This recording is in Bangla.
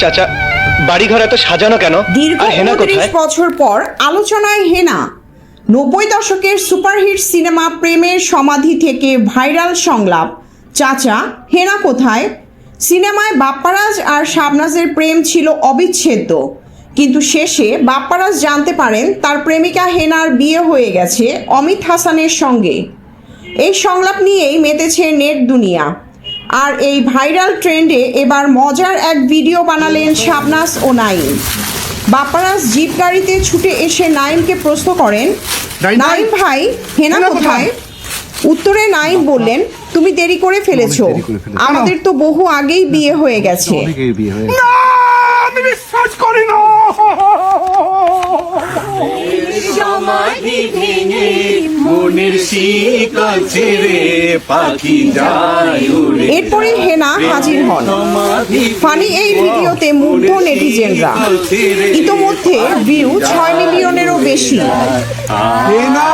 চাচা বাড়িঘর এত সাজানো কেন? দীর্ঘ আর হেনা উনত্রিশ বছর পর আলোচনায় হেনা। নব্বই দশকের সুপারহিট সিনেমা প্রেমের সমাধি থেকে ভাইরাল সংলাপ। চাচা হেনা কোথায়? সিনেমায় বাপ্পারাজ আর শাবনাজের প্রেম ছিল অবিচ্ছেদ্য। কিন্তু শেষে বাপ্পারাজ জানতে পারেন তার প্রেমিকা হেনার বিয়ে হয়ে গেছে অমিত হাসানের সঙ্গে। এই সংলাপ নিয়েই মেতেছে নেট দুনিয়া। আর এই ভাইরাল ট্রেন্ডে এবার মজার এক ভিডিও বানালেন শাবনাস ও নাইম। বাপ্পারাজ জিপ গাড়িতে ছুটে এসে নাইমকে প্রশ্ন করেন নাইম ভাই? হেনা কোথায়? উত্তরে নাইম বললেন তুমি দেরি করে ফেলেছো। আমাদের তো বহু আগেই বিয়ে হয়ে গেছে। অনেকের বিয়ে না আমি বিশ্বাস করি না। মনের শিকল ছেড়ে পাখি যায় এরপরে হেনা হাজির হন। ফানি এই ভিডিওতে মুগ্ধ নেটিজেনরা। ইতোমধ্যে ভিউ ছয় মিলিয়নেরও বেশি। হেনা!